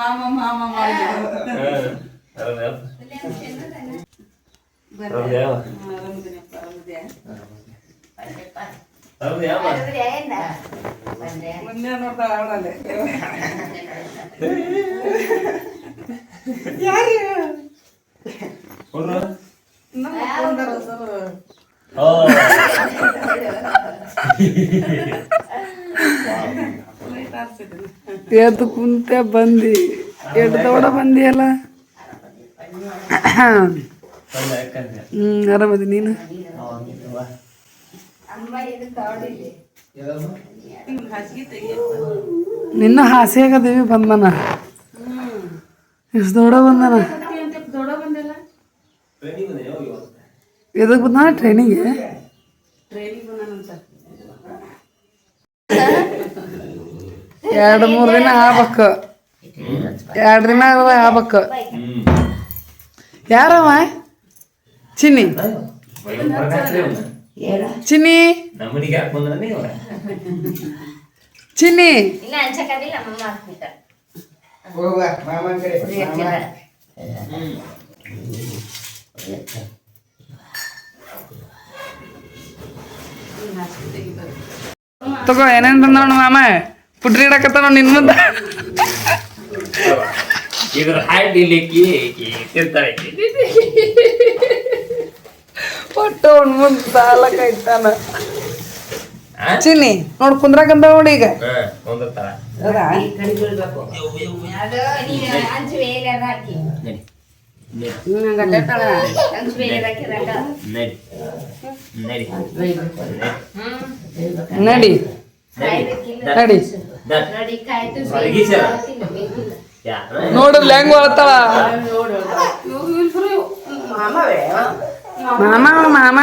ಮಾಮ ಎದ್ದು ಕುಂತೆ ಬಂದಿ. ಎಡ್ ದೌಡ ಬಂದಿಯಲ್ಲ? ಹ್ಮ್, ಆರಾಮದಿ ನೀನು? ನಿನ್ನ ಬಂದನ ಎಷ್ಟು ದೌಡ ಬಂದನ. ಅಂತ ದೊಡ್ಡ ಬಂದಿಲ್ಲ ಎದಕ್ ಬಂದ ಟ್ರೈನಿಗೆ ಟ್ರೈನಿಗೆ ಬಂದಾನಂತ. ಎರಡು ಮೂರು ದಿನ ಆಗ್ಬೇಕು ಎರಡು ದಿನ ಆಗ್ಬೇಕು ಯಾರವ ಚಿನ್ನಿ ಚಿನ್ನಿ ನಮ್ಮನಿಗೆ ಯಾಕೆ ಬಂದ್ರ ನೀವು ಚಿನ್ನಿ ಇಲ್ಲ ಅನ್ಸಕ್ಕಾಗಿಲ್ಲ ಅಮ್ಮ ಹಾಕ್ಬಿಟ್ಟ ತಗೋ ಏನೇನ್ ತಂದ ನೋಡು ಮಾಮ ಪುಟ್ರಿ ಇಡಕತ್ತಾನ ನಿನ್ ಮುಂದ? ಇದ್ರ ಹೈಟ್ ಇಲ್ಲಿಕ್ಕಿ ಒಟ್ಟು ಅವ್ನ ಮುಂದ್ ಸಾಲ ಕೈತಾನ ಚಿನ್ನಿ ನೋಡ್ ಕುಂದ್ರಾಕಂತ ನೋಡಿ ಈಗ. ನಡಿ. ನಡಿ. ನಡಿ. ಹ್ಮ್ ನಡಿ ಕಾಯ್ಬೇಕಿಲ್ಲ ನಡಿ ದಟ್ ನೋಡಿ ಕಾಯ್ತು ಹೊರಗೆ ಸರ. ಬೇಕಿಲ್ಲ ಯಾರ ನೋಡಿದ್ಲ ಹೆಂಗ್ ಬರ್ತಾಳ ಮಾಮ ಮಾಮ.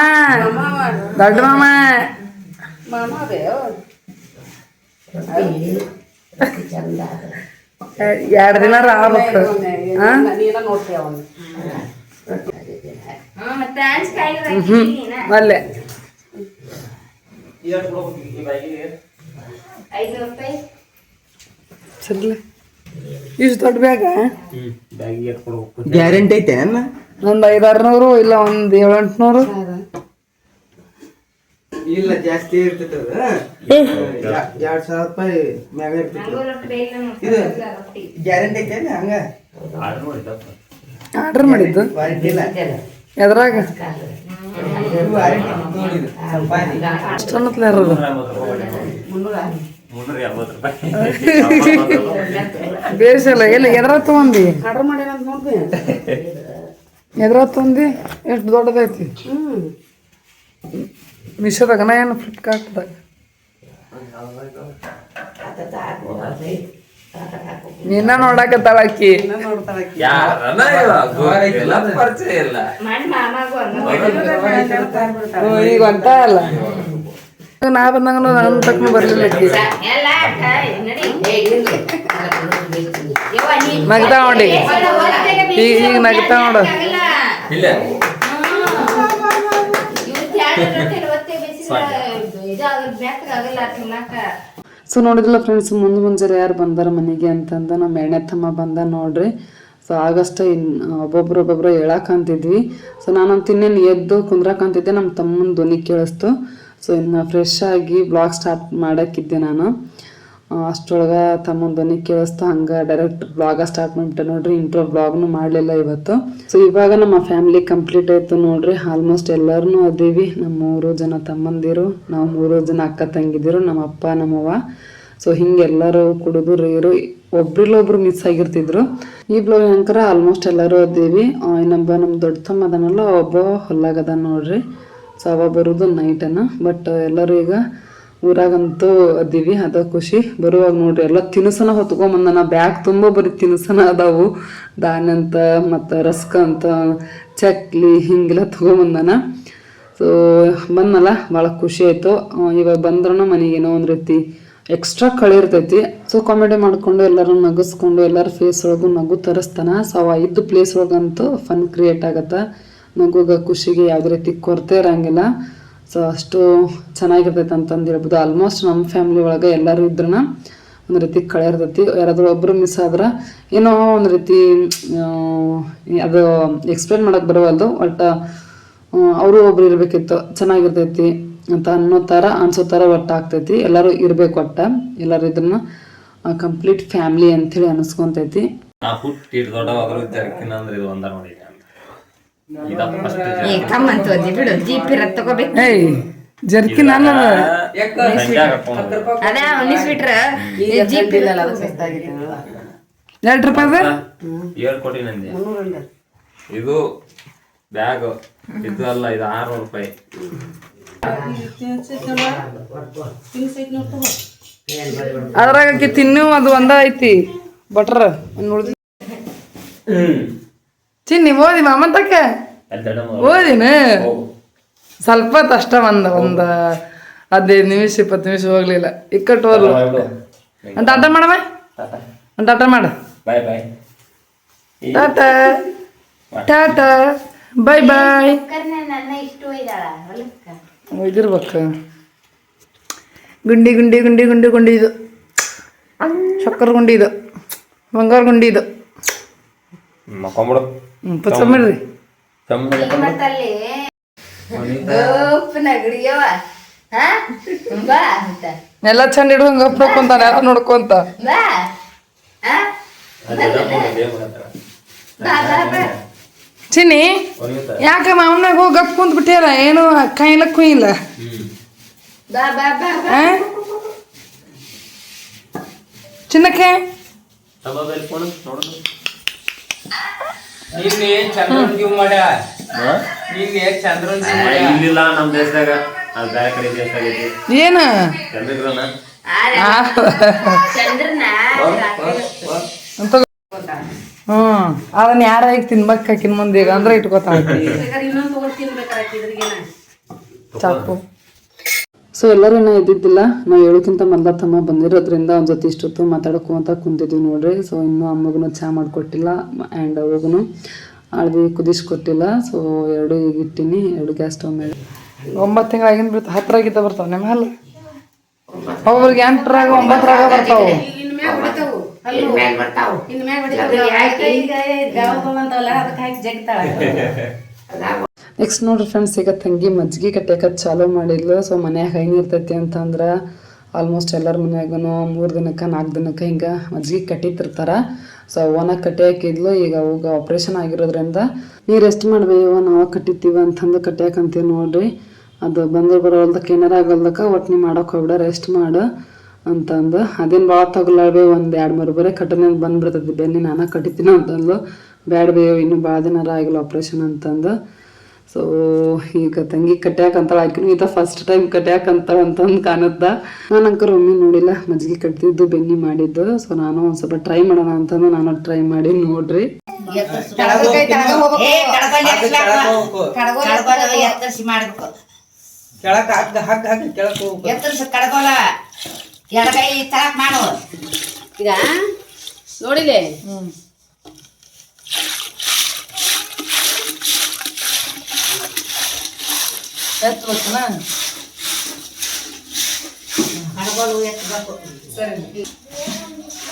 ದೊಡ್ಡ ಮಾಮ. ಎರಡ್ ಎರಡು ದಿನ ಆಗ್ಬೇಕು. ಅಲ್ಲೇ. ಐದು ರೂಪಾಯಿ. ಸರಿ ಇಷ್ಟು ದೊಡ್ಡ ಬ್ಯಾಗ ಗ್ಯಾರಂಟಿ ಐತೆ ಒಂದ್ ಐದಾರು ನೂರು ಇಲ್ಲ ಒಂದು ಏಳು ಎಂಟ್ನೂರು ಇಲ್ಲ ಜಾಸ್ತಿ ಇರ್ತೈತೆ ಅದು. ಎರಡ್ ಸಾವಿರ ರೂಪಾಯಿ ಮ್ಯಾಗ ಇರ್ತೈತೆ ಇದು ರೊಟ್ಟಿ. ಗ್ಯಾರಂಟಿ ಐತೆ ಹಂಗ? ಆರ್ಡರ್ ಮಾಡಿದ್ದು? ವಾರಂಟಿ ಇಲ್ಲ. ಎದ್ರಾಗ? ಅಷ್ಟೊನ್ನತ್ಲ ಇರೋದು. ಬೇಸಲ್ಲ ಎಲ್ಲಿ ಎದ್ರ ತಗೊಂಡಿ? ಎದ್ರ ತಗೊಂಡಿ? ಎಷ್ಟು ದೊಡ್ಡದೈತಿ? ಮಿಶ್ರದಾಗ ಮಿಶೋದಾಗನ ಏನು ಫ್ಲಿಪ್ಕಾರ್ಟ್ದಾಗ ನಿನ್ನ ನೋಡಕತ್ತಾಳ ಅಕ್ಕಿ ಈಗ ಅಂತ ಅಲ್ಲ ನಾ ಬಂದಂಗ ನನ್ನ ತಕ್ಕ ಬರಲಿಲ್ಲ ನಗ್ತಾ ನೋಡಿ. ಈಗ ಈಗ ನಗ್ತಾ ನೋಡು. ಸೊ ನೋಡಿದ್ರಲ್ಲ ಫ್ರೆಂಡ್ಸ್ ಮುಂದೆ ಮುಂಜಾನೆ ಯಾರು ಬಂದಾರ ಮನೆಗೆ ಅಂತಂದ ನಮ್ಮ ಎಣ್ಣೆ ತಮ್ಮ ಬಂದ ನೋಡ್ರಿ. ಸೊ ಆಗಸ್ಟ್ ಇನ್ ಒಬ್ಬೊಬ್ರು ಒಬ್ಬೊಬ್ರು ಹೇಳಕ್ಕಂತಿದ್ವಿ ಸೊ ನಾನಂತ ಇನ್ನೇನು ಎದ್ದು ಕುಂದ್ರಕ್ಕಂತಿದ್ದೆ ನಮ್ಮ ತಮ್ಮನ ಧ್ವನಿ ಕೇಳಿಸ್ತು. ಸೊ ಇನ್ನು ಫ್ರೆಶ್ ಆಗಿ ಬ್ಲಾಗ್ ಸ್ಟಾರ್ಟ್ ಮಾಡೋಕ್ಕಿದ್ದೆ ನಾನು. ಅಷ್ಟೊಳಗೆ ತಮ್ಮ ಧ್ವನಿ ಕೇಳಿಸ್ತಾ ಹಂಗೆ ಡೈರೆಕ್ಟ್ ಬ್ಲಾಗ ಸ್ಟಾರ್ಟ್ ಮಾಡಿಬಿಟ್ಟೆ ನೋಡ್ರಿ ಇಂಟ್ರೋ ಬ್ಲಾಗ್ನು ಮಾಡಲಿಲ್ಲ ಇವತ್ತು. ಸೊ ಇವಾಗ ನಮ್ಮ ಫ್ಯಾಮಿಲಿ ಕಂಪ್ಲೀಟ್ ಆಯಿತು ನೋಡ್ರಿ ಆಲ್ಮೋಸ್ಟ್ ಎಲ್ಲರೂ ಅದೀವಿ. ನಮ್ಮ ಮೂರು ಜನ ತಮ್ಮಂದಿರು, ನಾವು ಮೂರು ಜನ ಅಕ್ಕ ತಂಗಿದಿರು, ನಮ್ಮ ಅಪ್ಪ ನಮ್ಮವ್ವ ಸೊ ಹಿಂಗೆ ಎಲ್ಲರೂ ಕುಡಿದು ರೇರು ಒಬ್ರಿಲ್ಲೊಬ್ರು ಮಿಸ್ ಆಗಿರ್ತಿದ್ರು. ಈ ಬ್ಲಾಗ್ ಅಂಕರ ಆಲ್ಮೋಸ್ಟ್ ಎಲ್ಲರೂ ಅದೀವಿ. ಇನ್ನೊಬ್ಬ ನಮ್ಮ ದೊಡ್ಡ ತಮ್ಮ ಅದನಲ್ಲ, ಒಬ್ಬ ಹೊಲ್ಲಾಗದ ನೋಡ್ರಿ. ಸೊ ಅವ ಬರೋದು ನೈಟನ್ನು ಬಟ್ ಎಲ್ಲರೂ ಈಗ ಊರಾಗಂತೂ ಅದೀವಿ, ಅದ ಖುಷಿ. ಬರುವಾಗ ನೋಡ್ರಿ, ಎಲ್ಲ ತಿನಿಸನ ಹೊತ್ಕೊಂಬಂದನ ಬ್ಯಾಗ್ ತುಂಬ ಬರೀ ತಿನಿಸನ ಅದಾವು. ಧಾನ್ಯ ಅಂತ, ಮತ್ತು ರಸ್ಕ ಅಂತ, ಚಕ್ಲಿ ಹಿಂಗೆಲ್ಲ ತೊಗೊಂಬಂದನ. ಸೊ ಬಂದಲ್ಲ ಭಾಳ ಖುಷಿ ಆಯಿತು. ಇವಾಗ ಬಂದ್ರೂ ಏನೋ ಒಂದು ರೀತಿ ಎಕ್ಸ್ಟ್ರಾ ಕಳೆ ಇರ್ತೈತಿ. ಸೊ ಕಾಮಿಡಿ ಮಾಡ್ಕೊಂಡು ಎಲ್ಲರೂ ನಗಿಸ್ಕೊಂಡು ಎಲ್ಲರ ಫೇಸ್ ಒಳಗೂ ನಗು ತರಿಸ್ತಾನ. ಸೊ ಅವ ಇದ್ದು ಪ್ಲೇಸ್ ಒಳಗಂತೂ ಫನ್ ಕ್ರಿಯೇಟ್ ಆಗತ್ತೆ. ನಗುಗ ಖುಷಿಗೆ ಯಾವುದೇ ರೀತಿ ಕೊರತೆ ಇರಂಗಿಲ್ಲ. ಸೊ ಅಷ್ಟು ಚೆನ್ನಾಗಿರ್ತೈತೆ ಅಂತಂದು ಹೇಳ್ಬೋದು ಆಲ್ಮೋಸ್ಟ್ ನಮ್ಮ ಫ್ಯಾಮ್ಲಿ ಒಳಗೆ ಎಲ್ಲರೂ ಇದ್ರನ ಒಂದು ರೀತಿ ಕಳೆ ಇರ್ತೈತಿ ಯಾರಾದ್ರೂ ಒಬ್ಬರು ಮಿಸ್ ಆದ್ರೆ ಏನೋ ಒಂದು ರೀತಿ ಅದು ಎಕ್ಸ್ಪ್ಲೇನ್ ಮಾಡಕ್ಕೆ ಬರವಲ್ದು. ಒಟ್ಟು ಅವರು ಒಬ್ರು ಇರಬೇಕಿತ್ತು. ಚೆನ್ನಾಗಿರ್ತೈತಿ ಅಂತ ಅನ್ನೋ ಥರ ಅನ್ಸೋ ಥರ ಒಟ್ಟು ಆಗ್ತೈತಿ. ಎಲ್ಲರೂ ಇರಬೇಕು ಒಟ್ಟ. ಎಲ್ಲರೂ ಇದನ್ನ ಕಂಪ್ಲೀಟ್ ಫ್ಯಾಮಿಲಿ ಅಂಥೇಳಿ ಅನಿಸ್ಕೊಂತೈತಿ. ನಾ ಹುಟ್ಟಿ ದೊಡ್ಡವಾದ್ರು ಇದ್ದಾರೆ ಅಂದ್ರೆ ಇದು ಒಂದರ ನೋಡಿ ಏ ಕಮ್ಮಂತ ಓದಿ ಬಿಡು ಜೀಪ್ ಇರತ್ ತಗೋಬೇಕು. ಏಯ್ ಅಲ್ಲ ಅದ ಉನ್ನಿಸ್ ಬಿಟ್ರ ಜೀಪ್ ಇಲ್ಲಲ್ಲ ಎರಡು ರೂಪಾಯಿ ಏಳು ಕೋಟಿ ನಂದಿ ಇದು ಬ್ಯಾಗ್. ಇದು ಅಲ್ಲ ಇದು ಆರ್ನೂರು ರೂಪಾಯಿ. ಅದ್ರಾಗ ತಿನ್ನು ಅದು ಒಂದ ಐತಿ. ಬಟ್ರ ನೋಡಿದ್ ಚಿನ್ನಿ ಓದಿ ಮಾಮಂತಕ್ಕ ಅದ್ದಡ ಓದಿನ ಸ್ವಲ್ಪ ಹೊತ್ತು ಅಷ್ಟ ಒಂದ ಒಂದ ಹದಿನೈದು ನಿಮಿಷ ಇಪ್ಪತ್ತು ನಿಮಿಷ ಹೋಗ್ಲಿಲ್ಲ. ಇಕ್ಕಟ್ಟು ಹೋದ್ಲು. ಅಂತ ಆಟ ಮಾಡವ ಅಂತ ಆಟ ಮಾಡ. ಬಾಯ್ ಬಾಯ್. ಟಾಟಾ ಟಾಟಾ ಬಾಯ್ ಬಾಯ್. ಇದಿರ್ಬೇಕು ಗುಂಡಿ ಗುಂಡಿ ಗುಂಡಿ ಗುಂಡಿ ಗುಂಡಿ ಇದು. ಸಕ್ಕರೆ ಗುಂಡಿ ಇದು. ಬಂಗಾರ ಗುಂಡಿ ಇದು. ಮಕ್ಕೊಂಬಿಡು. ಮತ್ತಲ್ಲಿ. ನಗಡಿಯವ ಬಾ ಅಂತ. ಎಲ್ಲ ಚಂದ ಇಡ್ಕೊಂಡ್ ಗಪ್ ನೋಡ್ಕೊಂತಾನೆ ಎಲ್ಲ ನೋಡ್ಕೊಂತ? ಬಾ. ಚಿನ್ನಿ ಯಾಕೆ ಮಾವನಾಗ ಹೋಗಿ ಗಪ್ ಕುಂತ ಬಿಟ್ಟಿಯಲ್ಲ ಏನು ಕೈಲ ಕುಯಿಲ್ಲ ಬಾ ಬಾ ಬಾ ಬಾ. ಆ? ಚಿನ್ನಕ್ಕೆ? ನಿನ್ನೆ ಚಂದ್ರನ್ ಜೀವ್ ಮಾಡ್ಯ? ನಿನ್ನೆ ಚಂದ್ರನ್ ಜೀವ್ ಮಾಡ್ಯ? ಇಲ್ಲಿಲ್ಲ ನಮ್ ದೇಶದಾಗ. ಅದು ಬೇರೆ ಕಡೆ ದೇಶದಾಗ ಐತಿ ಏನು? ಚಂದ್ರಗ್ರಹಣ. ಆ, ಚಂದ್ರನ ಅಂತ ಹ್ಞೂ ಅದನ್ನ ಯಾರ ಈಗ ತಿನ್ಬೇಕು ಮುಂದೆ ಈಗ? ಅಂದ್ರೆ ಇಟ್ಕೋತಾ ಇನ್ನೊಂದು ತಗೊಂಡು ತಿನ್ಬೇಕಾಗಿ ಇದ್ರಿಗೇನ? ಚಾಕು. ಸೊ ಎಲ್ಲರೂ ಇದ್ದಿದ್ದಿಲ್ಲ. ನಾವು ಹೇಳೋಕ್ಕಿಂತ ಮೊದಲ ತಮ್ಮ ಬಂದಿರೋದ್ರಿಂದ ಅವ್ನ ಜೊತೆ ಇಷ್ಟೊತ್ತು ಮಾತಾಡ್ಕೊಂತ ಕುಂತಿದ್ವಿ ನೋಡ್ರಿ. ಸೊ ಇನ್ನೂ ಅಮ್ಮಗೂ ಚಹಾ ಮಾಡಿಕೊಟ್ಟಿಲ್ಲ ಆ್ಯಂಡ್ ಅವಾಗೂ ಅಳ್ದಿ ಕುದಿಸ್ಕೊಟ್ಟಿಲ್ಲ ಸೊ ಎರಡು ಈಗ ಇಟ್ಟಿನಿ ಎರಡು ಗ್ಯಾಸ್ ಸ್ಟವ್ ಮೇಲೆ. ಒಂಬತ್ತು ತಿಂಗಳಾಗಿಂದ ಬಿಡ್ತಾವೆ ಹತ್ತರಾಗಿದ್ದ ಬರ್ತಾವೆ ನಿಮ್ಮ ಹಲ್ಲ. ಒಬ್ಬರಿಗೆ ಎಂಟರಾಗ ಒಂಬತ್ತರಾಗ ಬರ್ತಾವೆ. ಜಗ್ತಾಳ. ನೆಕ್ಸ್ಟ್ ನೋಡ್ರಿ ಫ್ರೆಂಡ್ಸ್ ಈಗ ತಂಗಿ ಮಜ್ಜಿಗೆ ಕಟ್ಟಾಕ ಚಾಲೂ ಮಾಡಿದ್ಲು. ಸೊ ಮನ್ಯಾಗ ಹೆಂಗಿರ್ತೈತಿ ಅಂತಂದ್ರೆ ಆಲ್ಮೋಸ್ಟ್ ಎಲ್ಲರ ಮನ್ಯಾಗೂ ಮೂರು ದಿನಕ್ಕೆ, ನಾಲ್ಕು ದಿನಕ್ಕೆ ಹಿಂಗೆ ಮಜ್ಜಿಗೆ ಕಟ್ಟಿತಿರ್ತಾರೆ ಸೊ ಅವನ ಕಟ್ಟಿ ಹಾಕಿದ್ಲು ಈಗ ಅವಾಗ ಆಪ್ರೇಷನ್ ಆಗಿರೋದ್ರಿಂದ ನೀ ರೆಸ್ಟ್ ಮಾಡ್ಬೇವ ನಾವು ಕಟ್ಟಿತೀವಿ ಅಂತಂದು ಕಟ್ಟ್ಯಾಕಂತೀವಿ ನೋಡ್ರಿ. ಅದು ಬಂದು ಬರೋಲ್ದಕ್ಕೆ ಏನಾರ ಆಗಲ್ದಕ್ಕೆ ಒಟ್ಟು ನೀ ಮಾಡೋಕೆ ಹೋಗ್ಬಿಡ ರೆಸ್ಟ್ ಮಾಡು ಅಂತಂದು. ಅದೇನು ಭಾಳ ತಗೊಳ್ಳಾಡ್ಬೇ ಒಂದು ಎರಡು ಮೂರು ಬರೀ ಕಟ್ಟನೆ ಬಂದ್ಬಿಡ್ತೈತಿ. ಬೆನ್ನಿ ನಾನು ಕಟ್ಟಿತೀನಿ ಅಂತಂದು ಬೇಡ ಬೇವ ಇನ್ನೂ ಭಾಳ ದಿನಾರ ಆಗಿಲ್ಲ ಆಪ್ರೇಷನ್ ಅಂತಂದು. ಸೊ ಈಗ ತಂಗಿ ಕಟ್ಯಾಕಂತಾಳ ಆಕಿನೂ ಈತ ಫಸ್ಟ್ ಟೈಮ್ ಕಟ್ಯಾಕಂತಾಳ ಅಂತಂದು ಕಾಣುತ್ತ. ನಾನು ಅಂಕರ್ ಒಮ್ಮೆ ನೋಡಿಲ್ಲ ಮಜ್ಜಿಗೆ ಕಟ್ತಿದ್ದು ಬೆನ್ನಿ ಮಾಡಿದ್ದು. ಸೊ ನಾನು ಒಂದು ಸ್ವಲ್ಪ ಟ್ರೈ ಮಾಡೋಣ ಅಂತಂದು ನಾನು ಟ್ರೈ ಮಾಡಿ ನೋಡ್ರಿ. ಏ ಕಡ್ಕೊಂಡ್ ಎತ್ತರ್ಸ್ಲಾಕ. ಕಡ್ಕೊಂಡ್ ಎತ್ತರ್ಸಿ ಮಾಡ್ಬೇಕು ಕೆಳಕ್ ಹಗ್ಗ ಹಗ್ಗ ಹಗ್ಗ ಕೆಳಕ್ ಹೋಗ್ಬೇಕು ಎತ್ತರ್ಸಿ ಕಡ್ಕೊಳ ಎಡಗೈ ತಳಕ್ ಮಾಡು ಈಗ ನೋಡಿಲೆ ಎತ್ತಬೇಕು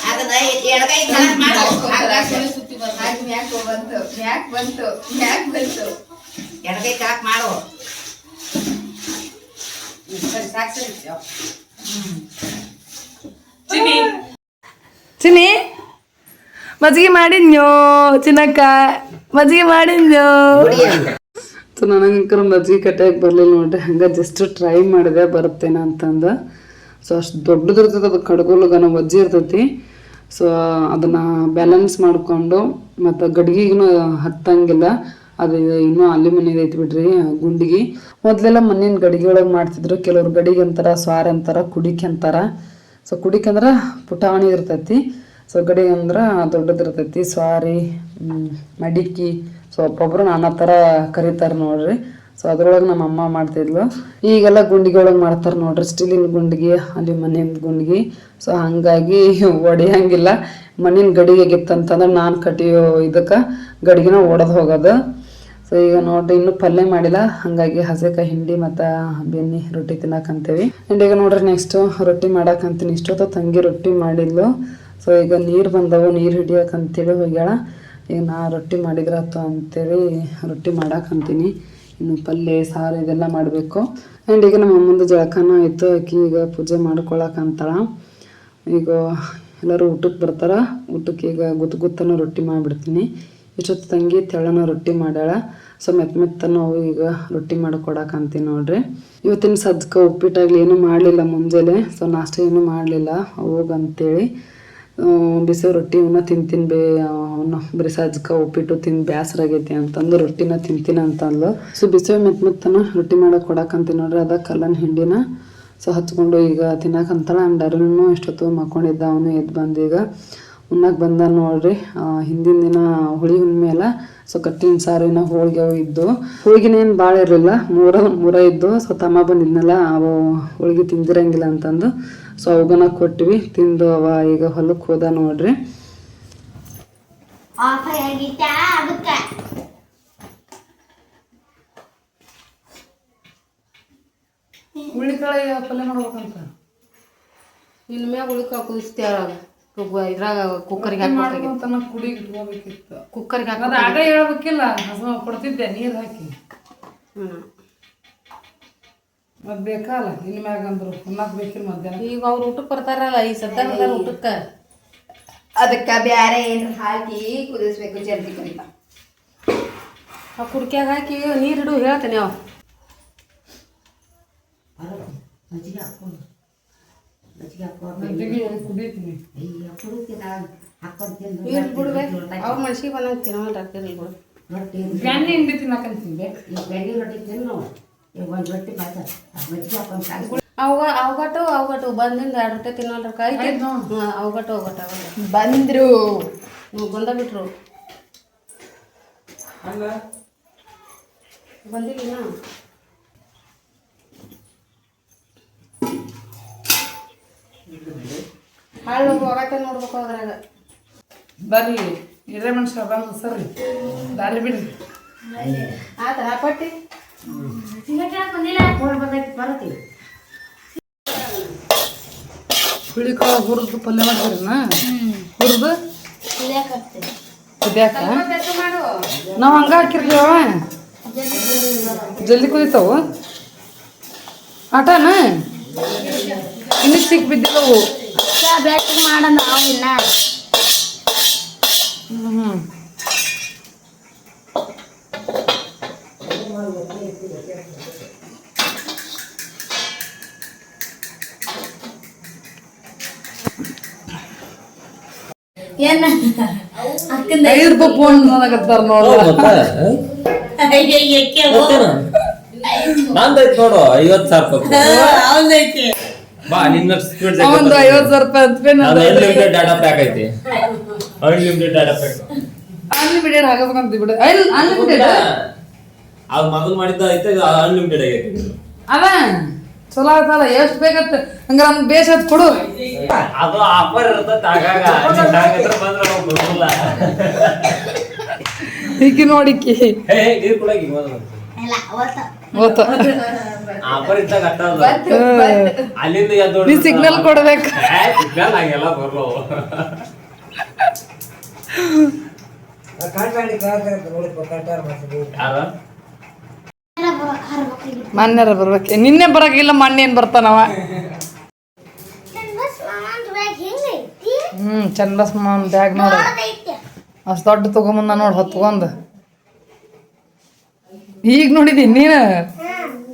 ಅದನ್ನ ಎಡಗೈ ತಳಕ್ ಮಾಡು. ಮ್ಯಾಕ್ ಬಂತು. ಮ್ಯಾಕ್ ಬಂತು. ಮ್ಯಾಕ್ ಬಂತು. ಎಡಗೈ ತಳಕ್ ಮಾಡು. ಸರಿ ಸಾಕು ಸರಿ ಚಿನ್ನಿ. ಮಜ್ಜಿಗೆ ಮಾಡಿದ್ನೋ ಚಿನ್ನಕ್ಕ? ಮಜ್ಜಿಗೆ ಮಾಡಿದ್ನೋ ಸೊ ನನಗಂಕರ ಮಜ್ಜಿಗೆ ಕಟ್ಟಾಗಿ ಬರಲಿಲ್ಲ ನೋಡ್ರಿ. ಹಂಗೆ ಜಸ್ಟ್ ಟ್ರೈ ಮಾಡಿದೆ, ಬರುತ್ತೇನ ಅಂತಂದು. ಸೊ ಅಷ್ಟು ದೊಡ್ಡದು ಇರ್ತೈತೆ ಅದು ಕಡ್ಗೋಲಗನ ಮಜ್ಜಿ ಇರ್ತೈತಿ. ಸೊ ಅದನ್ನು ಬ್ಯಾಲೆನ್ಸ್ ಮಾಡಿಕೊಂಡು, ಮತ್ತು ಗಡ್ಗಿಗೂ ಹತ್ತಂಗಿಲ್ಲ. ಅದು ಇನ್ನೂ ಅಲ್ಯೂಮಿನಿಯದ ಐತಿ ಬಿಡ್ರಿ, ಗುಂಡಿಗೆ. ಮೊದಲೆಲ್ಲ ಮಣ್ಣಿನ ಗಡಿಗೆ ಒಳಗೆ ಮಾಡ್ತಿದ್ರು. ಕೆಲವ್ರು ಗಡಿಗೆ ಅಂತಾರೆ, ಸ್ವಾರ ಅಂತಾರೆ, ಕುಡಿಕೆ ಅಂತಾರೆ. ಸೊ ಕುಡಿಕೆ ಅಂದ್ರೆ ಪುಟಾಣಿ ಇರ್ತೈತಿ. ಸೊ ಗಡಿಗೆ ಅಂದ್ರೆ ದೊಡ್ಡದಿರ್ತೈತಿ, ಸ್ವಾರಿ ಮಡಿಕೆ. ಸೊ ಒಬ್ಬೊಬ್ರು ನಾನಾ ಥರ ಕರೀತಾರೆ ನೋಡ್ರಿ. ಸೊ ಅದ್ರೊಳಗೆ ನಮ್ಮ ಅಮ್ಮ ಮಾಡ್ತಿದ್ಲು. ಈಗೆಲ್ಲ ಗುಂಡಿಗೆ ಒಳಗೆ ಮಾಡ್ತಾರೆ ನೋಡ್ರಿ. ಸ್ಟೀಲಿನ ಗುಂಡಿಗೆ, ಅಲ್ಲಿ ಮಣ್ಣಿನ ಗುಂಡಿಗೆ. ಸೊ ಹಾಗಾಗಿ ಒಡೆಯಂಗಿಲ್ಲ. ಮಣ್ಣಿನ ಗಡಿಗೆ ಆಗಿತ್ತಂತಂದ್ರೆ ನಾನು ಕಟ್ಟಿಯೋ ಇದಕ್ಕೆ ಗಡಿಗೆನ ಒಡೆದು ಹೋಗೋದು. ಸೊ ಈಗ ನೋಡ್ರಿ, ಇನ್ನೂ ಪಲ್ಯ ಮಾಡಿಲ್ಲ. ಹಾಗಾಗಿ ಹಸೆಕ ಹಿಂಡಿ ಮತ್ತು ಬೆನ್ನಿ ರೊಟ್ಟಿ ತಿನ್ನಕಂತೀವಿ ಅಂಡ್ ಈಗ ನೋಡ್ರಿ ನೆಕ್ಸ್ಟು ರೊಟ್ಟಿ ಮಾಡಕ್ಕಂತೀನಿ ಇಷ್ಟೊತ್ತು ತಂಗಿ ರೊಟ್ಟಿ ಮಾಡಿದ್ಲು. ಸೊ ಈಗ ನೀರು ಬಂದವು. ನೀರು ಹಿಡಿಯಕ್ಕಂತೇಳಿ ಹೋಗ್ಯಾಳ. ಈಗ ನಾ ರೊಟ್ಟಿ ಮಾಡಿದ್ರಾತು ಅಂತೇಳಿ ರೊಟ್ಟಿ ಮಾಡಕ್ಕಂತೀನಿ ಇನ್ನು ಪಲ್ಯ ಸಾರು ಇದೆಲ್ಲ ಮಾಡಬೇಕು. ಆ್ಯಂಡ್ ಈಗ ನಮ್ಮ ಅಮ್ಮಂದು ಜಳಕನ ಆಯಿತು. ಆಕಿ ಈಗ ಪೂಜೆ ಮಾಡ್ಕೊಳಕಂತಾಳ ಈಗ ಎಲ್ಲರೂ ಊಟಕ್ಕೆ ಬರ್ತಾರ. ಊಟಕ್ಕೆ ಈಗ ಗುತ್ತು ಗುತ್ತನ ರೊಟ್ಟಿ ಮಾಡಿಬಿಡ್ತೀನಿ. ಇಷ್ಟೊತ್ತು ತಂಗಿ ತೆಳ್ಳನ ರೊಟ್ಟಿ ಮಾಡ್ಯಾಳ. ಸೊ ಮೆತ್ತ ಮೆತ್ತ ಅವು ಈಗ ರೊಟ್ಟಿ ಮಾಡ್ಕೊಡಕಂತೀನಿ ನೋಡ್ರಿ. ಇವತ್ತಿನ ಸದ್ಕ ಉಪ್ಪಿಟ್ಟಾಗಲಿ ಏನೂ ಮಾಡಲಿಲ್ಲ ಮುಂಜಾನೆ. ಸೊ ನಾಷ್ಟ ಏನೂ ಮಾಡಲಿಲ್ಲ. ಹೋಗಂತೇಳಿ ಬಿಸಿ ರೊಟ್ಟಿ ಇವನ್ನ ತಿಂತೀನಿ ಬೇ ಅವನು ಬರೀ ಸಜ್ಕ ಉಪ್ಪಿಟ್ಟು ತಿಂದು ಬೇಸರ ಆಗೈತಿ ಅಂತಂದು ರೊಟ್ಟಿನ ತಿಂತೀನಿ ಅಂತಂದ್ಲು ಸೊ ಬಿಸಿ ಮೆತ್ತ ಮೆತ್ತನ ರೊಟ್ಟಿ ಮಾಡೋಕೆ ಕೊಡಕಂತೀನಿ ನೋಡ್ರಿ, ಅದ ಕಲ್ಲನ್ ಹಿಂಡಿನ. ಸೊ ಹಚ್ಕೊಂಡು ಈಗ ತಿನ್ನಕಂತಾಳ ಅಂಡ್ ಅರುಣನು ಎಷ್ಟೊತ್ತು ಮಕ್ಕೊಂಡಿದ್ದ, ಅವನು ಎದ್ದು ಬಂದು ಈಗ. ಉಣ್ಣಕ್ಕೆ ಬಂದ ನೋಡ್ರಿ. ಹಿಂದಿನ ದಿನ ಹುಳಿ ಹುಣ್ಣಿಮೆ ಅಲ್ಲ ಸೊ ಕಟ್ಟಿನ ಸಾರಿನ ಹೋಳಿಗೆ ಅವು ಇದ್ದು ಹೋಳಿಗೆನೇನು ಭಾಳ ಇರಲಿಲ್ಲ. ಮೂರ ಮೂರ ಇದ್ದು ಸೊ ತಮ್ಮ ಬಂದಿದ್ನಲ್ಲ ಅವು ಹೋಳಿಗೆ ತಿಂದಿರಂಗಿಲ್ಲ ಅಂತಂದು ಸೊ ಅವಗನ ಕೊಟ್ವಿ. ತಿಂದು ಅವ ಈಗ ಹೊಲಕ್ಕೆ ಹೋದ ನೋಡ್ರಿ. ಹುಳಿಕಾಳು ಪಲ್ಯ ಮಾಡ್ಬೇಕಂತ? ಇನ್ಮ್ಯಾಗ ಮ್ಯಾಗ ಉಳಿಕ ಕುದಿಸ್ತೇವ ಇದ್ರಾಗ ಕುಕ್ಕರಿಗೆ ಹಾಕ್ಬೇಕಾಗಿತ್ತು ಮಾಡ್ಕೊಂತ ಕುಡಿಗೆ ಇಟ್ಕೋಬೇಕಿತ್ತು ಕುಕ್ಕರಿಗೆ ಅದು ಹಾಕ ಆಗ ಹೇಳ್ಬೇಕಿಲ್ಲ ಹಸು ಕೊಡ್ತಿದ್ದೆ ನೀರು ಹಾಕಿ. ಮತ್ ಬೇಕಲ್ಲ ಇನ್ ಮ್ಯಾಗ ಅಂದ್ರು ಉಣ್ಣಾಕ್ ಬೇಕಿಲ್ಲ ಮಧ್ಯಾಹ್ನ. ಈಗ ಅವ್ರು ಊಟಕ್ಕೆ ಬರ್ತಾರಲ್ಲ ಈ ಸದ್ಯ ಊಟಕ್ಕೆ? ಅದಕ್ಕೆ ಬ್ಯಾರೆ ಏನ್ರ ಹಾಕಿ ಕುದಿಸ್ಬೇಕು ಜಲ್ದಿ ಅಂತ ಆ ಕುಡ್ಕ್ಯಾಗ ಹಾಕಿ ನೀರು ಇಡು ಹೇಳ್ತೇನೆ ಅವ. ಮಜ್ಜಿಗೆ ಒಂದ್ ಕುಡಿತೀನಿ. ನೀರು ಬಿಡ್ಬೇಕು? ಅವ್ರ ಮನ್ಸಿಗೆ ಬಂದಂಗೆ ತಿನ್ನೋಲ್ಲ ರಾತ್ರಿ ಬಿಡು. ಬ್ಯಾನಿ ಹಿಂಡಿ ತಿನ್ನಕಂತೀನಿ ಅವಾಗ ಅವಗಟ್ಟು ಅವಗಟ್ಟು ಬಂದಿಂದ ಎರಡು ರೊಟ್ಟಿ ತಿನ್ನೋಲ್ರ ಕೈ ಅವಗಟ್ಟು ಅವಗಟ್ಟು ಅವಗಟ್ಟು ಬಂದ್ರು. ಬಂದ ಬಿಟ್ರು. ಬಂದಿಲ್ಲ ಹಾಳು ಹೋಗತ್ತೆ ನೋಡ್ಬೇಕು ಅದ್ರಾಗ. ಬರ್ರಿ ಹಿರೇ ಮನುಷ್ಯ ಬಂದು ಸರ್ರಿ ದಾರಿ ಬಿಡ್ರಿ. ಆತ ಪಟ್ಟಿ? ಹುಳಿಕಾಳು ಹುರಿದು ಪಲ್ಯ ಮಾಡಿದ್ರನ ಹುರಿದು? ಕುದಿಯಾಕ? ನಾವು ಹಂಗ ಹಾಕಿರ್ತೀವ ಜಲ್ದಿ ಕುದಿತಾವು? ಆಟನ? ಇನ್ನು ಸಿಕ್ ಬಿದ್ದಿಲ್ಲವು ಬೆಟ್ಟ ಮಾಡೋಣ ಇನ್ನ ಹ್ಞೂ ಏನ? ಐದು ರೂಪಾಯಿ ಫೋನ್ ನಂದೈತ್ ನೋಡು ಐವತ್ತು ಸಾವಿರ ರೂಪಾಯಿ ಬಾ ನಿನ್ನ ಸ್ಪೀಡ್ ಒಂದು ಐವತ್ತು ಸಾವಿರ ರೂಪಾಯಿ ಅಂತ ಅದು ಅನ್ಲಿಮಿಟೆಡ್ ಡಾಟಾ ಪ್ಯಾಕ್ ಐತಿ. ಅನ್ಲಿಮಿಟೆಡ್ ಡಾಟಾ ಪ್ಯಾಕ್ ಅನ್ಲಿಮಿಟೆಡ್ ಹಾಕಬೇಕಂತ ಬಿಡು. ಅನ್ಲಿಮಿಟೆಡ್ ಆ ಮೊದಲು ಮಾಡಿದ್ದ ಐತೆ ಅನ್ಲಿಮಿಟೆಡ್ ಆಗೈತಿ ಅದ ಚಲೋ ಆತಲ್ಲ ಎಷ್ಟು ಬೇಕತ್ತ ಹಂಗ ನಮ್ಗೆ ಬೇಸ್ ಹತ್ ಕೊಡು. ಅದು ಆಫರ್ ಇರ್ತೈತೆ ಆಗಾಗ. ಬಂದ್ರೆ ನಾವು ಬರೋಲ್ಲ ಈಕಿ ನೋಡಿಕಿ ಹೇ ನೀರು ಕೊಡಕ್ಕೆ ಮೊದಲು ಇಲ್ಲ ಅವತ್ತ ಗೊತ್ತ? ನೀ ಸಿಗ್ನಲ್ ಕೊಡ್ಬೇಕು. ಮನ್ಯಾರ ಬರ್ಬೇಕು. ನಿನ್ನೆ ಬರಕಿಲ್ಲ ಮೊನ್ನೆ ಏನ್ ಬರ್ತಾನವ ಹ್ಮ್ ಚನ್ನಬಸ್ ಮಾಮ್ ಬ್ಯಾಗ್ ನೋಡ. ಅಷ್ಟು ದೊಡ್ಡ ತಗೊಂಬಂದ ನೋಡ್ ಹೊತ್ಕೊಂಡ್. ಈಗ ನೋಡಿದೀನಿ ನೀನು?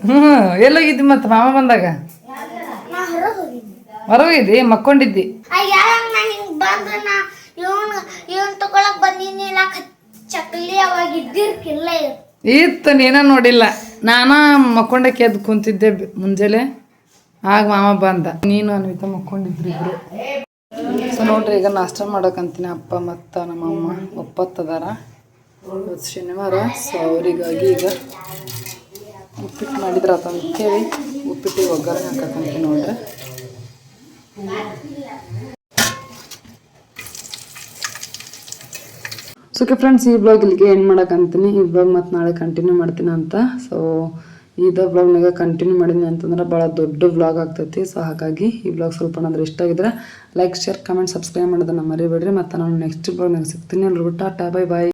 ಹ್ಮ್ ಎಲ್ಲೋಗಿದ್ದಿ ಮತ್ತ ಮಾಮ ಬಂದಾಗ? ಹೊರಗಿದ್ದಿ ಮಕ್ಕೊಂಡಿದ್ದಿ? ಇತ್ತ ನೀನ ನೋಡಿಲ್ಲ. ನಾನ ಮಕ್ಕೊಂಡಕ್ಕೆ ಎದ್ದು ಕುಂತಿದ್ದೆ ಮುಂಜಾನೆ. ಆಗ ಮಾಮ ಬಂದ. ನೀನು ಅನ್ವಿತ ಮಕ್ಕೊಂಡಿದ್ರು ಇಬ್ರು. ಸೊ ನೋಡ್ರಿ ಈಗ ನಾಷ್ಟ ಮಾಡಕಂತೀನಿ ಅಪ್ಪ ಮತ್ತು ನಮ್ಮಮ್ಮ. ಒಪ್ಪತ್ತದಾರ. ಇವತ್ತು ಶನಿವಾರ, ಸೊ ಅವರಿಗಾಗಿ ಈಗ ಉಪ್ಪಿಟ್ಟು ಮಾಡಿದ್ರ ಅಂತೇಳಿ ಉಪ್ಪಿಟ್ಟಿಗೆ ಒಗ್ಗರಣೆ ಹಾಕಕ್ಕಂತೀನಿ ನೋಡ್ರಿ. ಸೊ ಸೊ ಓಕೆ ಫ್ರೆಂಡ್ಸ್ ಈ ಬ್ಲಾಗ್ ಇಲ್ಲಿಗೆ ಏನು ಮಾಡೋಕ್ಕಂತೀನಿ ಈ ಬ್ಲಾಗ್ ಮತ್ತು ನಾಳೆ ಕಂಟಿನ್ಯೂ ಮಾಡ್ತೀನಿ ಅಂತ. ಸೊ ಇದ ಬ್ಲಾಗ್ನಾಗ ಕಂಟಿನ್ಯೂ ಮಾಡಿದ್ನಿ ಅಂತಂದ್ರೆ ಭಾಳ ದೊಡ್ಡ ಬ್ಲಾಗ್ ಆಗ್ತೈತಿ. ಸೊ ಹಾಗಾಗಿ ಈ ಬ್ಲಾಗ್ ಸ್ವಲ್ಪ ಏನಾದರೂ ಇಷ್ಟ ಆಗಿದ್ರೆ ಲೈಕ್ ಶೇರ್ ಕಮೆಂಟ್ ಸಬ್ಸ್ಕ್ರೈಬ್ ಮಾಡೋದನ್ನ ಮರಿಬೇಡ್ರಿ. ಮತ್ತು ನಾನು ನೆಕ್ಸ್ಟ್ ಬ್ಲಾಗ್ನಾಗ ಸಿಗ್ತೀನಿ. ಎಲ್ರಿಗೂ ಟಾಟಾ ಬೈ ಬಾಯ್